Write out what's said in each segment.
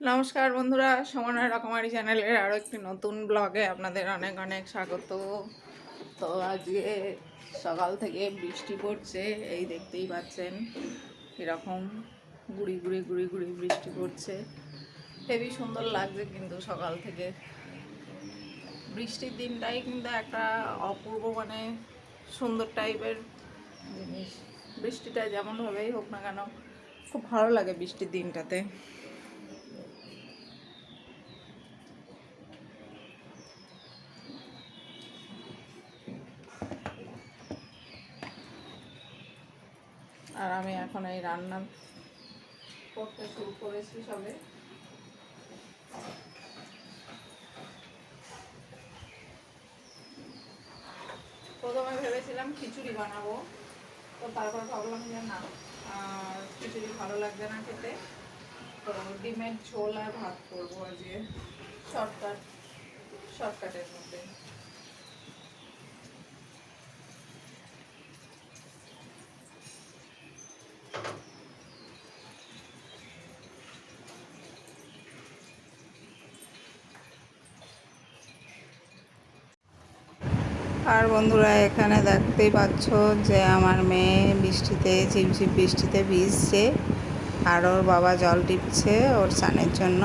নমস্কার বন্ধুরা, সমন্বয় রকমারি চ্যানেলের আরও একটি নতুন ব্লগে আপনাদের অনেক অনেক স্বাগত। তো আজকে সকাল থেকে বৃষ্টি পড়ছে, এই দেখতেই পাচ্ছেন এরকম গুড়ি গুড়ি গুড়ি গুড়ি বৃষ্টি পড়ছে। হেবি সুন্দর লাগছে কিন্তু সকাল থেকে। বৃষ্টির দিনটাই কিন্তু একটা অপূর্ব মানে সুন্দর টাইপের জিনিস। বৃষ্টিটা যেমনভাবেই হোক না কেন, খুব ভালো লাগে বৃষ্টির দিনটাতে। আর আমি এখন এই রান্না করতে শুরু করেছি সবে। প্রথমে ভেবেছিলাম খিচুড়ি বানাবো, তো তারপর ভাবলাম যে না, আর খিচুড়ি ভালো লাগবে না খেতে। তো ডিমের ঝোল আর ভাত করব আজকে, শর্টকাট, শর্টকাটের মধ্যে। আর বন্ধুরা, এখানে দেখতেই পাচ্ছ যে আমার মেয়ে বৃষ্টিতে, ঝিপঝিপ বৃষ্টিতে ভিজছে আর ওর বাবা জল টিপছে ওর স্নানের জন্য।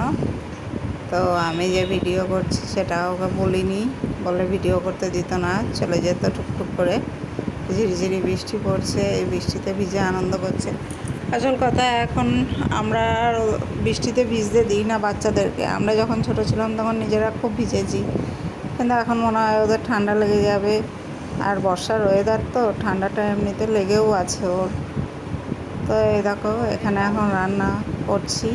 তো আমি যে ভিডিও করছি সেটা ওকে বলিনি, বলে ভিডিও করতে দিত না, চলে যেত টুকটুক করে। ঝিরিঝিরি বৃষ্টি পড়ছে, এই বৃষ্টিতে ভিজে আনন্দ করছে। আসল কথা, এখন আমরা বৃষ্টিতে ভিজতে দিই না বাচ্চাদেরকে। আমরা যখন ছোট ছিলাম তখন নিজেরা খুব ভিজেছি। কিন্তু এখন মনে হয় ওদের ঠান্ডা লেগে যাবে। আর বর্ষার ওয়েদার তো ঠান্ডাটা এমনিতে লেগেও আছে ওর। তো এই দেখো, এখানে এখন রান্না করছি।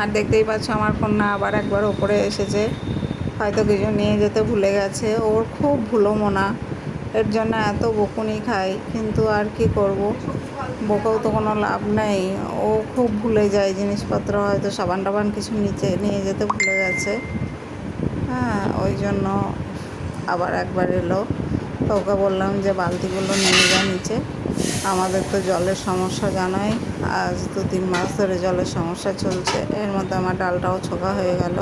আর দেখতেই পাচ্ছ আমার কন্যা আবার একবার ওপরে এসেছে। হয়তো কিছু নিয়ে যেতে ভুলে গেছে। ওর খুব ভুলো মনা এর জন্য এত বকুনি খাই, কিন্তু আর কি করব? বকেও তো কোনো লাভ নেই। ও খুব ভুলে যায় জিনিসপত্র, হয়তো সাবান টাবান কিছু নিচে নিয়ে যেতে ভুলে গেছে। হ্যাঁ ওই জন্য আবার একবার এলো। তো ওকে বললাম যে, বালতিগুলো নিয়ে যা নিচে। আমাদের তো জলের সমস্যা জানাই। আজ দু তিন মাস ধরে জলের সমস্যা চলছে। এর মধ্যে আমার ডালটাও ছোকা হয়ে গেল।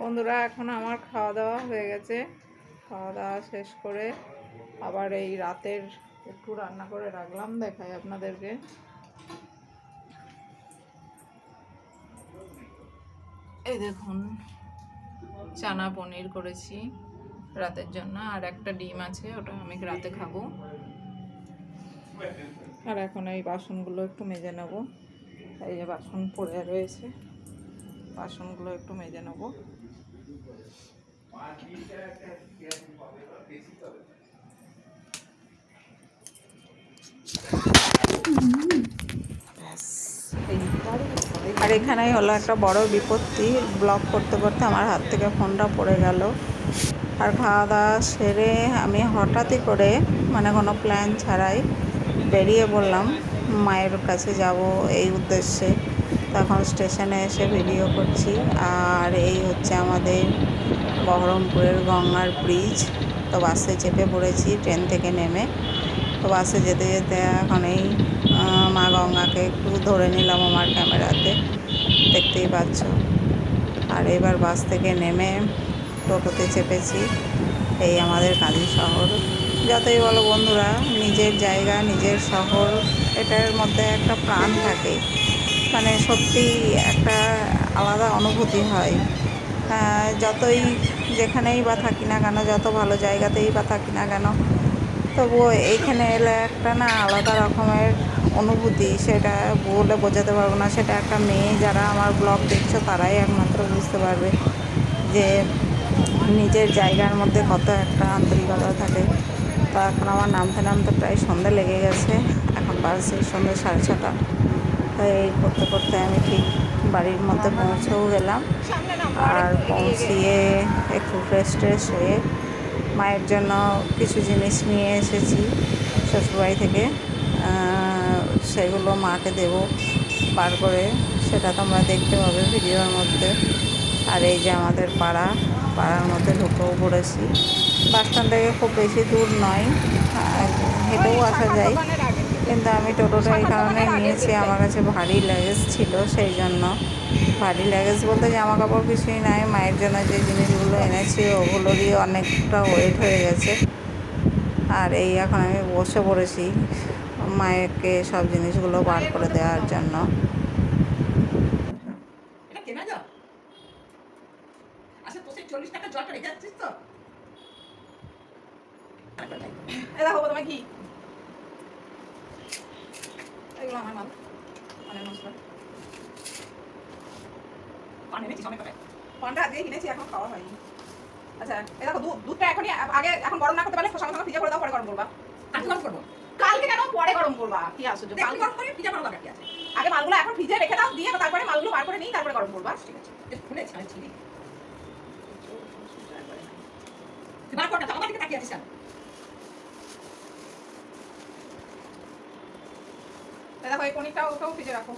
বন্ধুরা, এখন আমার খাওয়া দাওয়া হয়ে গেছে। খাওয়া দাওয়া শেষ করে আবার এই রাতের একটু রান্না করে রাখলাম, দেখাই আপনাদেরকে। এই দেখুন, চানা পনির করেছি রাতের জন্য, আর একটা ডিম আছে, ওটা আমি রাতে খাব। আর এখন এই বাসনগুলো একটু মেজে নেব। এই যে বাসন পড়ে রয়েছে, বাসনগুলো একটু মেজে নেব। আর এখানেই হলো একটা বড় বিপত্তি ব্লগ করতে করতে আমার হাত থেকে ফোনটা পড়ে গেল। আর খাওয়া দাওয়া সেরে আমি হঠাৎই করে মানে কোনো প্ল্যান ছাড়াই বেরিয়ে বললাম, মায়ের কাছে যাব এই উদ্দেশ্যে। তখন স্টেশনে এসে ভিডিও করছি। আর এই হচ্ছে আমাদের বহরমপুরের গঙ্গার ব্রিজ তো বাসে চেপে পড়েছি ট্রেন থেকে নেমে। তো বাসে যেতে যেতে এখন এই মা গঙ্গাকে একটু ধরে নিলাম আমার ক্যামেরাতে। দেখতেই পাচ্ছ। আর এবার বাস থেকে নেমে টোটোতে চেপেছি এই আমাদের কালী শহর। যতই বলো বন্ধুরা, নিজের জায়গা, নিজের শহর, এটার মধ্যে একটা প্রাণ থাকে। মানে সত্যি একটা আলাদা অনুভূতি হয়। যতই যেখানেই বা থাকি না কেন, যত ভালো জায়গাতেই বা থাকি না কেন, তবুও এইখানে এলে একটা না আলাদা রকমের অনুভূতি, সেটা বলে বোঝাতে পারব না। সেটা একটা মেয়ে যারা আমার ব্লগ দেখছ, তারাই একমাত্র বুঝতে পারবে যে নিজের জায়গার মধ্যে কত একটা আন্তরিকতা থাকে। তো এখন আমার নামতে নামতে প্রায় সন্ধে লেগে গেছে। এখন বাজছে সন্ধ্যে সাড়ে ছটা। এই করতে করতে আমি ঠিক বাড়ির মধ্যে পৌঁছেও গেলাম। আর পৌঁছিয়ে একটু ফ্রেশ ট্রেশ হয়ে মায়ের জন্য কিছু জিনিস নিয়ে এসেছি শ্বশুরবাড়ি থেকে। সেগুলো মাকে দেব বার করে, সেটা তোমরা দেখতে পাবে ভিডিওর মধ্যে। আর এই যে আমাদের পাড়া, পাড়ার মধ্যে ঢুকেও পড়েছি। বাস স্ট্যান্ড থেকে খুব বেশি দূর নয় হেঁটেও আসা যায়। কিন্তু আমি টোটোটা এই কারণে নিয়েছি। আমার কাছে ভারী লাগেজ ছিল, সেই জন্য। ভারী লাগেজ বলতে জামা কাপড় কিছুই নাই, মায়ের জন্য যে জিনিসগুলো এনেছি, ওগুলোরই অনেকটা ওয়েট হয়ে গেছে। আর এই এখন আমি বসে পড়েছি মায়েরকে সব জিনিসগুলো বার করে দেওয়ার জন্য। আচ্ছা চল্লিশ টাকা জলটা রেখে যাচ্ছিস তো? কি? এগুলো আমার মাল পানের মশলা। পান এনেছিস অনেক পানটা আজকে কিনেছি এখন খাওয়া হয়নি। আচ্ছা দেখো দুধ দুধটা এখনই আগে এখন গরম না করতে পারলে সঙ্গে সঙ্গে ফ্রিজে করে দাও পরে গরম করবা। কালকে গরম করব? কালকে কেন পরে গরম করবা? কি আশ্চর্য কালকে গরম করে পিজা বানাবো কি আছে। আগে মালগুলো এখন ফ্রিজে রেখে দাও দিয়ে তারপরে মালগুলো বার করে নিই তারপরে গরম করবা। ঠিক আছে। খুলেছি আমি তুই বার করটা আমার দিকে তাকিয়ে আছিস কেন? এই দেখো রাখো।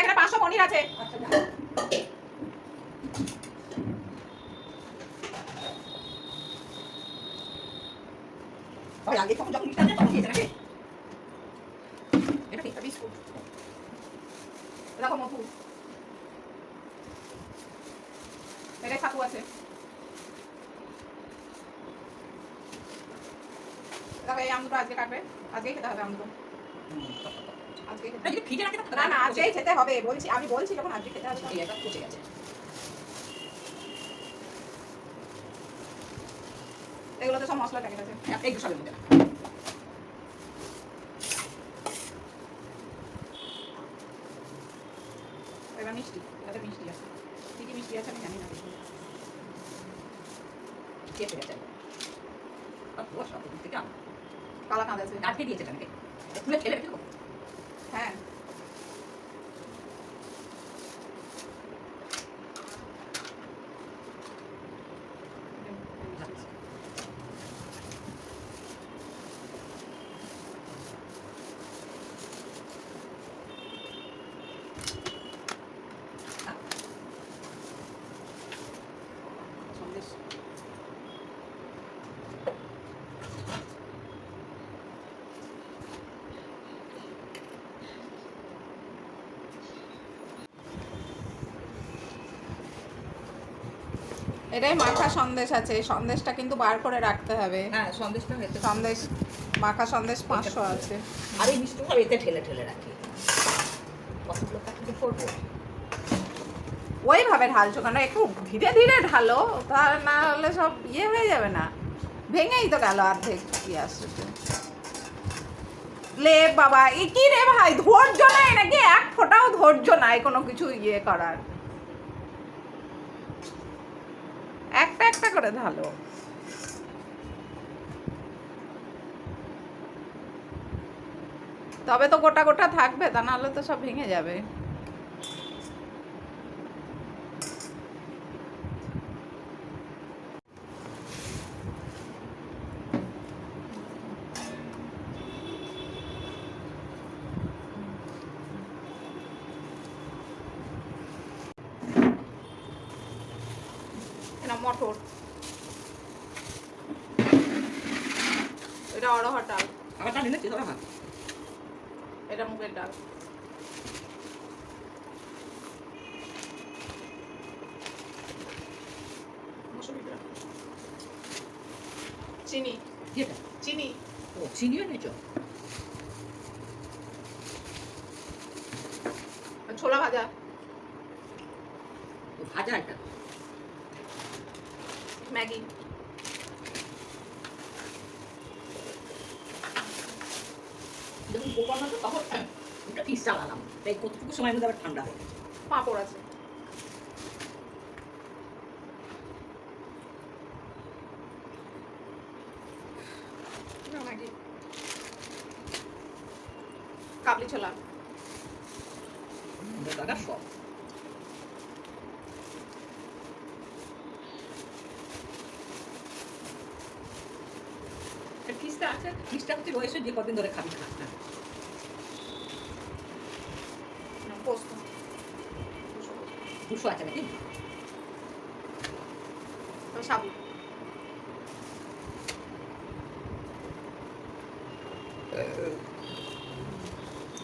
এখানে পাঁচশো পনির আছে। আচ্ছা যা। তবে আগে তখন যখন মিষ্টি আছে তখন দিয়েছে নাকি এটা ঠিক এটা বিস্কুট এই দেখো মধু এটাই ছাতু আছে দেখো এই আমদুটো আজকে কাটবে? আজকেই খেতে হবে এটা রাখে না না আজকেই খেতে হবে। বলছি আমি বলছি যখন আজকে খেতে হবে একটা পচে গেছে। এগুলোতে সব মশলা প্যাকেট আছে। এই সবের মধ্যে। এবার মিষ্টি এটাতে মিষ্টি আছে। কি কি মিষ্টি আছে আমি জানি না গেছে। থেকে আনো। কালা কাঁদা আছে। আটকে দিয়েছে এটা নাকি তুলে ফেলে রেখে হ্যাঁ সন্দেশ এটাই মাখা সন্দেশ আছে এই সন্দেশটা কিন্তু বার করে রাখতে হবে। হ্যাঁ সন্দেশটা হয়েছে সন্দেশ মাখা সন্দেশ পাঁচশো আছে। আর এই মিষ্টিটা এতে ঠেলে ঠেলে রাখি। কতগুলো প্যাকেটে করব ওইভাবে ঢালছো কেন? একটু ধীরে ধীরে ঢালো তা না হলে সব ইয়ে হয়ে যাবে না। ভেঙেই তো গেল অর্ধেক কি আসছে। লে বাবা এ কি রে ভাই ধৈর্য নাই নাকি? এক ফোঁটাও ধৈর্য নাই কোনো কিছু ইয়ে করার। একটা একটা করে ঢালো। তবে তো গোটা গোটা থাকবে, তা নাহলে তো সব ভেঙে যাবে এটা মটর এটা অড়হর ডাল। আমার ডাল হাত এটা মুগের ডাল। চিনি। চিনি। ও চিনিও আর ছোলা ভাজা ও ভাজা এটা ম্যাগি যখন গোপাল হতো তখন ওটা পিস চালালাম তাই কতটুকু সময়ের মধ্যে আবার ঠান্ডা হয়ে গেছে। পাঁপড় আছে। কাবলি ছোলা। দাদা সব। ফিসটা আছে? ফিসটা হচ্ছে রয়েছে যে কদিন ধরে খাবি খা। না, দুশো আছে নাকি সাবু।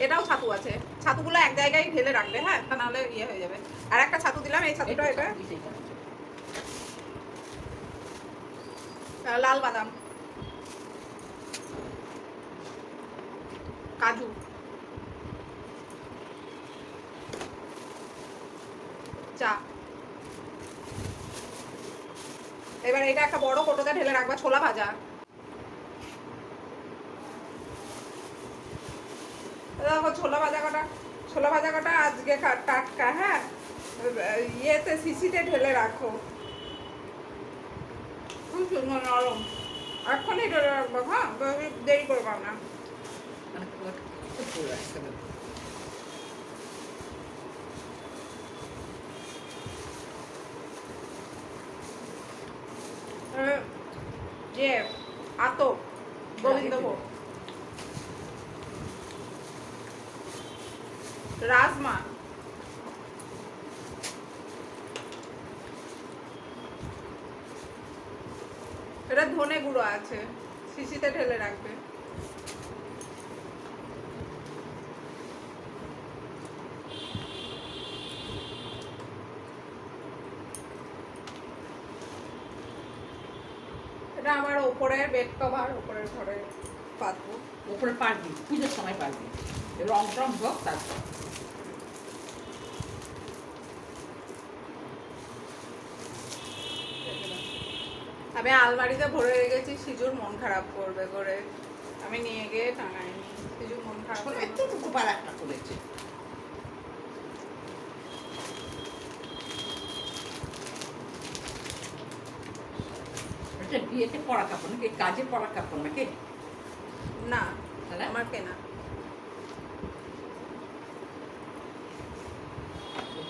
এটাও ছাতু আছে। ছাতুগুলো এক জায়গায় ঢেলে রাখবে হ্যাঁ? তা নাহলে ইয়ে হয়ে যাবে। আর একটা ছাতু দিলাম এই ছাতুটা এটা। লাল বাদাম। কাজু চা এবার এটা একটা বড় কোটোতে ঢেলে রাখবা, ছোলা ভাজা। দেখো, ছোলা ভাজা কটা, ছোলা ভাজা কটা আজকে টাটকা হ্যাঁ? ইয়েতে, সিসিতে ঢেলে রাখো। খুব সুন্দর, নরম। এখনই ঢেলে রাখব হ্যাঁ? দেরি করব না। যে রাজমা। এটা ধনে গুঁড়ো আছে শিশিতে ঢেলে রাখবে এটা ওপরের বেড কভার ওপরের ঘরে পাতবো ওপরে পারবি পুজোর সময় পারবি। রং টং হোক তারপর। আমি আলমারিতে ভরে রেখেছি সিজুর মন খারাপ করবে করে। আমি নিয়ে গিয়ে টাঙাইনি সিজুর মন খারাপ করবে। একটু এতটুকু পার একটা করেছে। এটা বিয়েতে পড়া কাপড় নাকি? কাজে পড়া কাপড় নাকি? না তাহলে? আমার কেনা।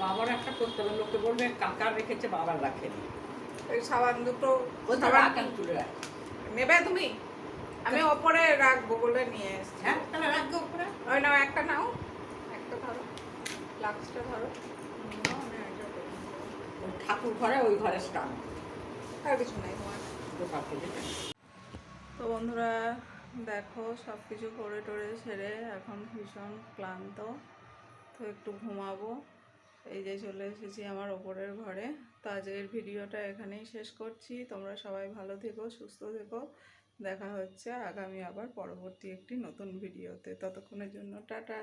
বাবার একটা করতে হবে লোকে বলবে কাকার রেখেছে বাবার রাখেনি। ওই সাবান দুটো সাবান তুলে রাখ। নেবে তুমি? আমি ওপরে রাখব বলে নিয়ে এসছি। হ্যাঁ তাহলে রাখবে উপরে ওই নাও একটা নাও। একটা ধরো ফ্লাক্সটা ধরো। ঠাকুর ঘরে ওই ঘরে স্টান আর কিছু নাই তোমার। তো বন্ধুরা, দেখো সব কিছু করে টরে সেরে এখন ভীষণ ক্লান্ত, তো একটু ঘুমাবো। এই যে চলে এসেছি আমার ওপরের ঘরে। তো আজকের ভিডিওটা এখানেই শেষ করছি। তোমরা সবাই ভালো থেকো, সুস্থ থেকো। দেখা হচ্ছে আগামী আবার পরবর্তী একটি নতুন ভিডিওতে। ততক্ষণের জন্য টাটা।